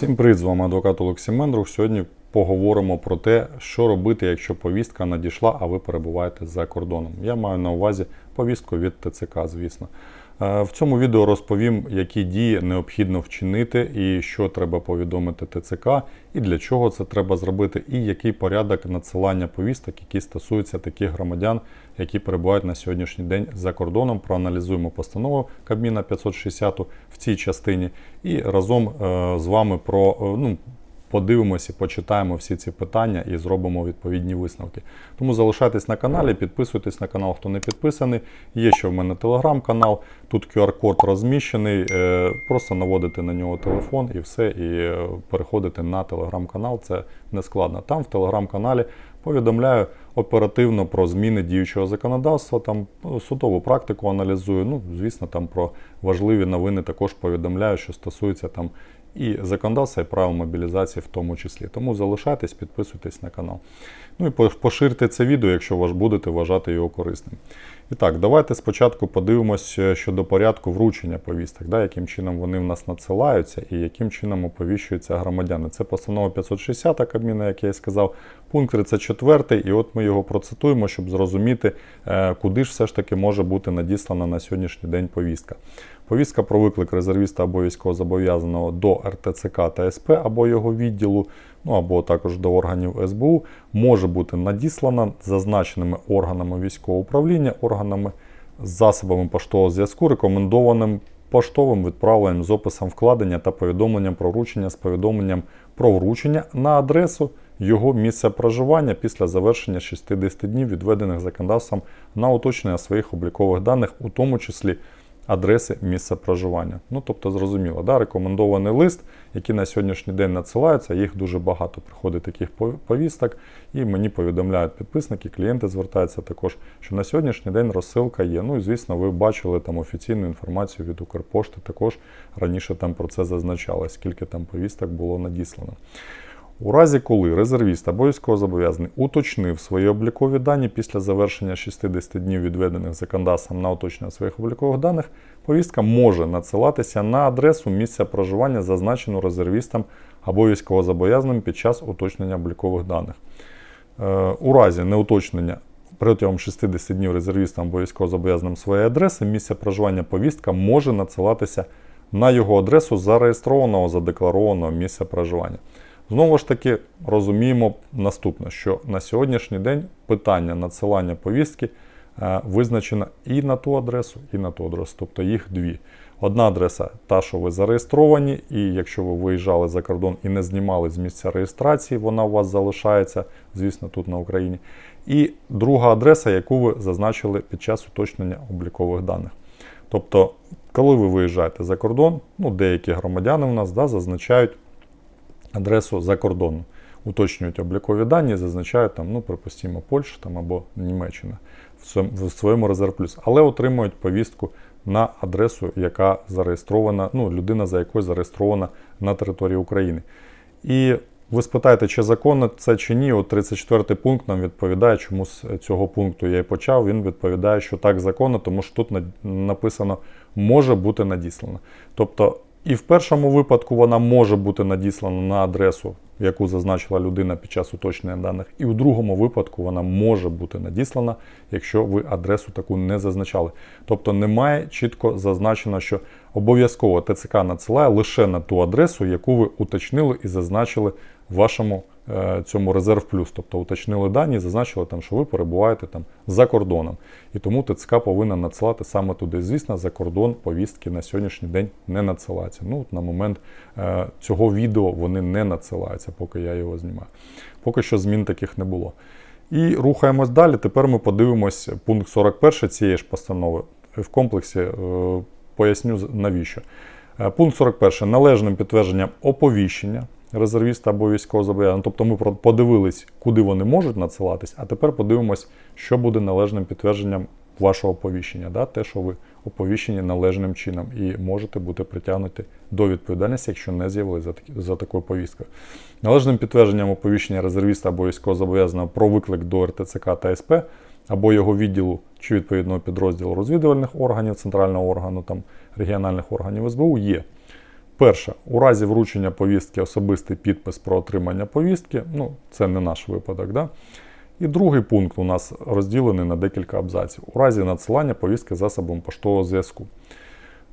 Всім привіт, з вами адвокат Олексій Мендрух. Сьогодні поговоримо про те, що робити, якщо повістка надійшла, а ви перебуваєте за кордоном. Я маю на увазі повістку від ТЦК, звісно. Е, В цьому відео розповім, які дії необхідно вчинити, і що треба повідомити ТЦК, і для чого це треба зробити, і який порядок надсилання повісток, які стосуються таких громадян, які перебувають на сьогоднішній день за кордоном. Проаналізуємо постанову Кабміна 560 в цій частині, і разом е, з вами про е, ну. Подивимося, почитаємо всі ці питання і зробимо відповідні висновки. Тому залишайтесь на каналі, підписуйтесь на канал, хто не підписаний. Є ще в мене телеграм-канал. Тут QR-код розміщений. е, Просто наводите на нього телефон і все, і е, переходите на телеграм-канал. Це не складно. Там в телеграм-каналі повідомляю оперативно про зміни діючого законодавства. Там ну, судову практику аналізую. Ну, звісно, там про важливі новини також повідомляю, що стосується там і законодавства, і правил мобілізації в тому числі. Тому залишайтесь, підписуйтесь на канал. Ну і поширте це відео, якщо будете вважати його корисним. І так, давайте спочатку подивимось е, щодо порядку вручення повісток, да, яким чином вони в нас надсилаються і яким чином оповіщуються громадяни. Це постанова 560 Кабміна, як я і сказав, пункт 34, і от ми його процитуємо, щоб зрозуміти, е, куди ж все ж таки може бути надіслана на сьогоднішній день повістка. Повістка про виклик резервіста або військовозобов'язаного до РТЦК та СП або його відділу, ну або також до органів СБУ, може бути надіслана зазначеними органами військового управління, органами засобами поштового зв'язку, рекомендованим поштовим відправленням з описом вкладення та повідомленням про вручення з повідомленням про вручення на адресу його місця проживання після завершення 60 днів, відведених законодавством на уточнення своїх облікових даних, у тому числі адреси місця проживання. Ну, тобто, зрозуміло, да? рекомендований лист, який на сьогоднішній день надсилається, їх дуже багато приходить таких повісток, і мені повідомляють підписники, клієнти звертаються також, що на сьогоднішній день розсилка є. Ну і звісно, ви бачили там офіційну інформацію від Укрпошти. Також раніше там про це зазначалось, скільки там повісток було надіслано. У разі, коли резервіст або військовозобов'язаний уточнив свої облікові дані після завершення 60 днів відведених законодавством на уточнення своїх облікових даних, повістка може надсилатися на адресу місця проживання, зазначену резервістом або військовозобов'язаним під час уточнення облікових даних. Е, У разі неуточнення протягом 60 днів резервістам або військовозобов'язаним своєї адреси, місця проживання повістка може надсилатися на його адресу зареєстрованого задекларованого місця проживання. Знову ж таки, розуміємо наступне, що на сьогоднішній день питання надсилання повістки е, визначено і на ту адресу, і на ту адресу, тобто їх дві. Одна адреса та, що ви зареєстровані, і якщо ви виїжджали за кордон і не знімали з місця реєстрації, вона у вас залишається, звісно, тут на Україні. І друга адреса, яку ви зазначили під час уточнення облікових даних. Тобто, коли ви виїжджаєте за кордон, ну, деякі громадяни у нас да, зазначають адресу за кордоном. Уточнюють облікові дані, зазначають там, ну, припустимо, Польща там, або Німеччина в своєму- в резерв плюс, але отримують повістку на адресу, яка зареєстрована, ну, людина, за якою зареєстрована на території України. І ви спитаєте, чи законно це чи ні. От 34 пункт нам відповідає, чому з цього пункту я і почав. Він відповідає, що так законно, тому що тут написано може бути надіслано. Тобто, і в першому випадку вона може бути надіслана на адресу, яку зазначила людина під час уточнення даних, і в другому випадку вона може бути надіслана, якщо ви адресу таку не зазначали. Тобто немає чітко зазначено, що обов'язково ТЦК надсилає лише на ту адресу, яку ви уточнили і зазначили в вашому цьому резерв плюс. Тобто уточнили дані, зазначили там, що ви перебуваєте там за кордоном. І тому ТЦК повинна надсилати саме туди. Звісно, за кордон повістки на сьогоднішній день не надсилаються. Ну, от на момент е, цього відео вони не надсилаються, поки я його знімаю. Поки що змін таких не було. І рухаємось далі. Тепер ми подивимось пункт 41 цієї ж постанови. В комплексі е, поясню навіщо. Е, Пункт 41. Належним підтвердженням оповіщення резервіста або військовозобов'язаного. Тобто ми подивились, куди вони можуть надсилатись, а тепер подивимось, що буде належним підтвердженням вашого оповіщення. Да? Те, що ви оповіщені належним чином, і можете бути притягнуті до відповідальності, якщо не з'явилися за, за такою повісткою. Належним підтвердженням оповіщення резервіста або військовозобов'язаного про виклик до РТЦК та СП або його відділу чи відповідного підрозділу розвідувальних органів, центрального органу там, регіональних органів СБУ є Перше, у разі вручення повістки особистий підпис про отримання повістки. Ну, це не наш випадок. Да? І другий пункт у нас розділений на декілька абзаців. У разі надсилання повістки засобом поштового зв'язку.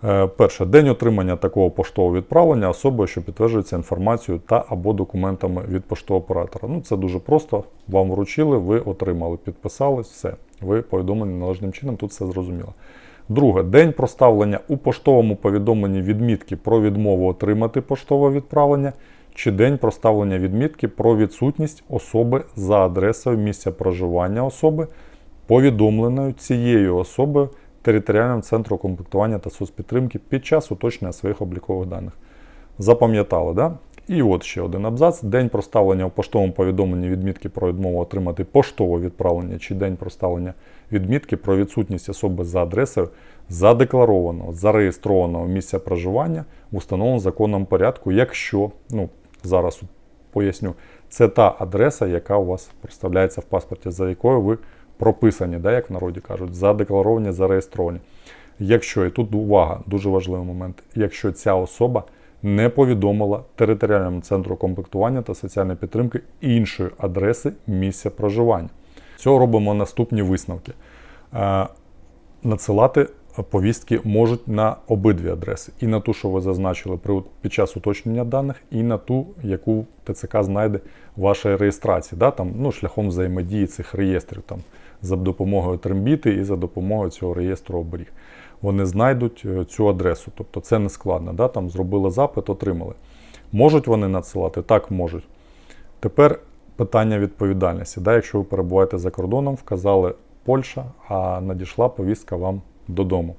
Е, Перше, день отримання такого поштового відправлення особою, що підтверджується інформацією та або документами від поштового оператора. Ну, це дуже просто. Вам вручили, ви отримали, підписались, все. Ви повідомлені належним чином, тут все зрозуміло. Друге, день проставлення у поштовому повідомленні відмітки про відмову отримати поштове відправлення, чи день проставлення відмітки про відсутність особи за адресою місця проживання особи, повідомленою цією особою територіальним центром комплектування та соцпідтримки під час уточнення своїх облікових даних. Запам'ятали, да? І от ще один абзац. День проставлення у поштовому повідомленні відмітки про відмову отримати поштове відправлення чи день проставлення відмітки про відсутність особи за адресою задекларованого, зареєстрованого місця проживання в установленому законом порядку, якщо, ну зараз поясню, це та адреса, яка у вас проставляється в паспорті, за якою ви прописані, да, як в народі кажуть, задекларовані, зареєстровані. Якщо, і тут увага, дуже важливий момент, якщо ця особа не повідомила територіальному центру комплектування та соціальної підтримки іншої адреси місця проживання. Цього робимо наступні висновки. Е, Надсилати повістки можуть на обидві адреси: і на ту, що ви зазначили під час уточнення даних, і на ту, яку ТЦК знайде вашої реєстрації, да, там, ну, шляхом взаємодії цих реєстрів, там, за допомогою трембіти і за допомогою цього реєстру оберіг. Вони знайдуть е, цю адресу, тобто це не складно. Да, там зробили запит, отримали. Можуть вони надсилати? Так, можуть. Тепер питання відповідальності. Да, якщо ви перебуваєте за кордоном, вказали Польща, а надійшла повістка вам додому.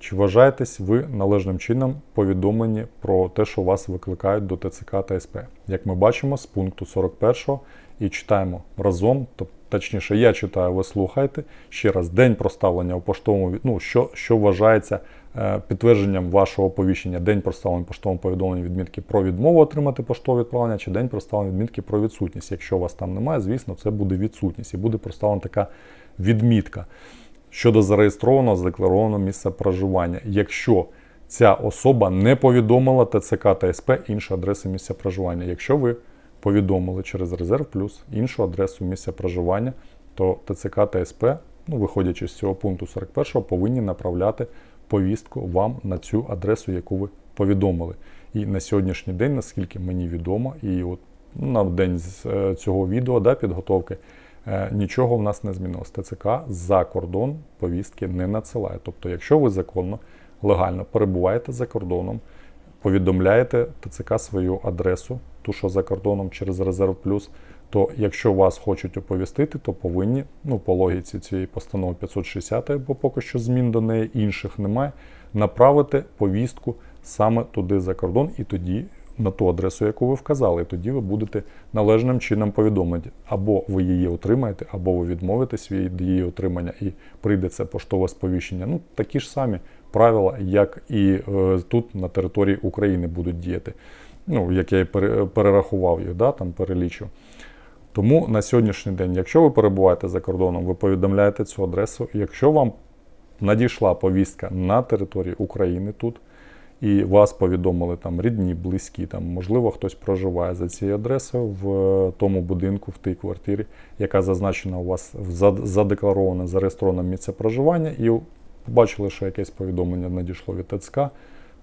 Чи вважаєтесь ви належним чином повідомлені про те, що вас викликають до ТЦК та СП? Як ми бачимо з пункту 41 і читаємо разом, тобто, точніше, я читаю, ви слухайте. Ще раз, день проставлення у поштовому ну, що, що вважається е, підтвердженням вашого оповіщення, день проставлення поштовому повідомленні відмітки про відмову отримати поштове відправлення, чи день проставлення відмітки про відсутність. Якщо у вас там немає, звісно, це буде відсутність і буде проставлена така відмітка щодо зареєстрованого задекларованого місця проживання, якщо ця особа не повідомила ТЦК та СП іншу адресу місця проживання. Якщо ви повідомили через резерв плюс іншу адресу місця проживання, то ТЦК та СП, ну, виходячи з цього пункту 41, повинні направляти повістку вам на цю адресу, яку ви повідомили. І на сьогоднішній день, наскільки мені відомо, і от ну, на день з е, цього відео да, підготовки, е, нічого в нас не змінилось. ТЦК за кордон повістки не надсилає. Тобто, якщо ви законно, легально перебуваєте за кордоном, повідомляєте ТЦК свою адресу, ту, що за кордоном через резерв плюс, то якщо вас хочуть оповістити, то повинні, ну по логіці цієї постанови 560, бо поки що змін до неї інших немає, направити повістку саме туди за кордон, і тоді на ту адресу, яку ви вказали, і тоді ви будете належним чином повідомлені. Або ви її отримаєте, або ви відмовитесь від її отримання і прийде це поштове сповіщення. Ну такі ж самі правила, як і е, тут на території України будуть діяти. Ну, як я і перерахував їх, да, там перелічив. Тому на сьогоднішній день, якщо ви перебуваєте за кордоном, ви повідомляєте цю адресу. Якщо вам надійшла повістка на території України тут, і вас повідомили там рідні, близькі, там, можливо, хтось проживає за цією адресою в е, тому будинку, в тій квартирі, яка зазначена у вас в зад- задеклароване, зареєстроване місце проживання, і бачили, що якесь повідомлення надійшло від ТЦК,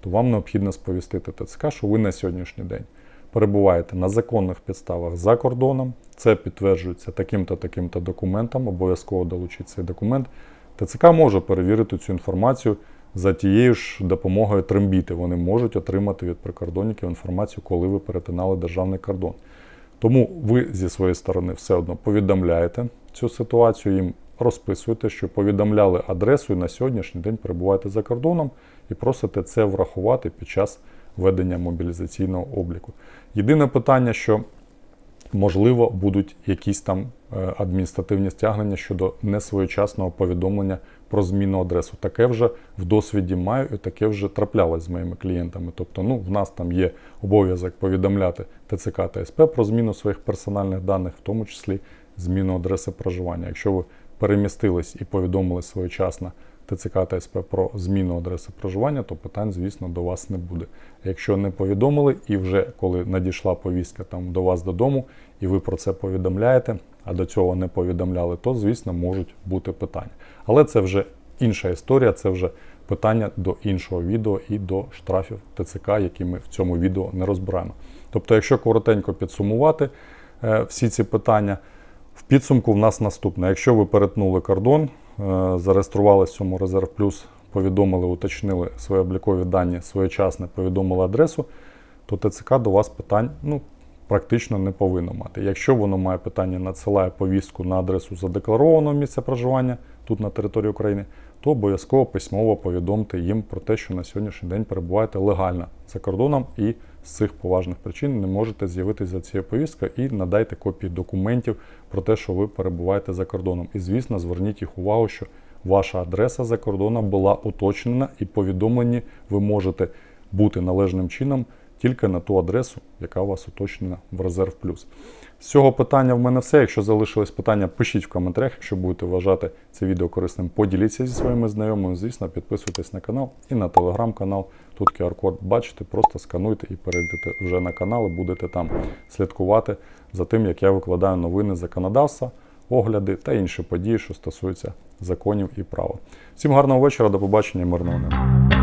то вам необхідно сповістити ТЦК, що ви на сьогоднішній день перебуваєте на законних підставах за кордоном. Це підтверджується таким-то таким-то документом, обов'язково долучіть цей документ. ТЦК може перевірити цю інформацію за тією ж допомогою трембіти. Вони можуть отримати від прикордонників інформацію, коли ви перетинали державний кордон. Тому ви зі своєї сторони все одно повідомляєте цю ситуацію, їм розписуєте, що повідомляли адресу і на сьогоднішній день перебуваєте за кордоном і просите це врахувати під час ведення мобілізаційного обліку. Єдине питання, що можливо будуть якісь там е, адміністративні стягнення щодо несвоєчасного повідомлення про зміну адресу. Таке вже в досвіді маю, і таке вже траплялось з моїми клієнтами. Тобто, ну, в нас там є обов'язок повідомляти ТЦК та СП про зміну своїх персональних даних, в тому числі зміну адреси проживання. Якщо ви перемістились і повідомили своєчасно ТЦК та СП про зміну адреси проживання, то питань, звісно, до вас не буде. Якщо не повідомили, і вже коли надійшла повістка там до вас додому, і ви про це повідомляєте, а до цього не повідомляли, то звісно можуть бути питання. Але це вже інша історія, це вже питання до іншого відео і до штрафів ТЦК, які ми в цьому відео не розбираємо. Тобто, якщо коротенько підсумувати е, всі ці питання, в підсумку в нас наступне. Якщо ви перетнули кордон, е, зареєструвалися в цьому резерв плюс, повідомили, уточнили свої облікові дані, своєчасно повідомили адресу, то ТЦК до вас питань ну, практично не повинно мати. Якщо воно має питання, надсилає повістку на адресу задекларованого місця проживання тут на території України, то обов'язково письмово повідомте їм про те, що на сьогоднішній день перебуваєте легально за кордоном і з цих поважних причин не можете з'явитися за цією повісткою і надайте копії документів про те, що ви перебуваєте за кордоном. І звісно, зверніть їх увагу, що ваша адреса за кордоном була уточнена і повідомлені ви можете бути належним чином тільки на ту адресу, яка у вас уточнена в резерв плюс. З цього питання в мене все. Якщо залишились питання, пишіть в коментарях. Якщо будете вважати це відео корисним, поділіться зі своїми знайомими. Звісно, підписуйтесь на канал і на телеграм-канал. Тут QR-код бачите, просто скануйте і перейдете вже на канал і будете там слідкувати за тим, як я викладаю новини законодавства, огляди та інші події, що стосуються законів і права. Всім гарного вечора, до побачення, мирного неба.